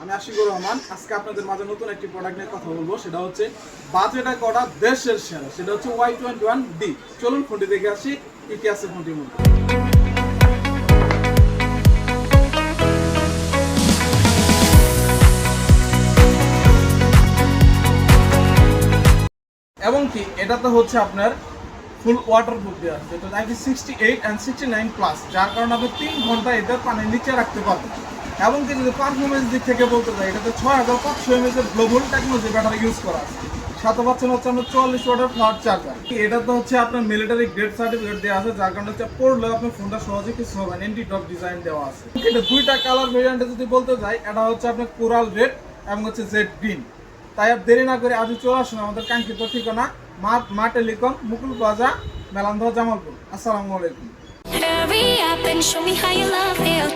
আমি আশিকুর রহমান। আজকে আপনাদের মাঝে নতুন একটি প্রোডাক্ট নিয়ে কথা বলব। সেটা হচ্ছে বাজেটা দেশের সেরা। সেটা হচ্ছে ওয়াই টোয়েন্টি ওয়ান ডি চলুন ফোনটি দেখে আসি ফোনটির মধ্যে। এবং কি এটাতে হচ্ছে আপনার ফুল ওয়াটার প্রুফ দেওয়া আছে। এটা নাকি sixty eight and sixty nine plus যার কারণে আপনি তিন ঘণ্টা এটা পানির নিচে রাখতে পারবেন। এবং কি যদি পারফরমেন্স দিক থেকে বলতে চাই এটাতে ছয় হাজার পাঁচশো এমএস এর গ্লোবাল টেকনোলজি ব্যাটারি ইউজ করা আছে। সাথে পাচ্ছেন হচ্ছে আপনার চুয়াল্লিশ ওয়াটার ফ্লাট চার্জার এটা তো হচ্ছে আপনার মিলিটারি গ্রেড সার্টিফিকেট দেওয়া আছে, যার কারণে হচ্ছে পড়লেও আপনি ফোনটা সহজে কিছু হবে এন্টি ডিজাইন দেওয়া আছে। এটা দুইটা কালার ভেরিয়েন্টে যদি বলতে যাই, এটা হচ্ছে আপনার কোরাল রেড এবং হচ্ছে জেড গ্রিন তাই আর দেরি না করে আজ চলে আসুন আমাদের কাঙ্ক্ষিত ঠিকানা মা মা টেলিকম মুকুল প্লাজা মেলান্ধ জামালপুর। আসসালামু আলাইকুম। Hurry up and show me how you love it.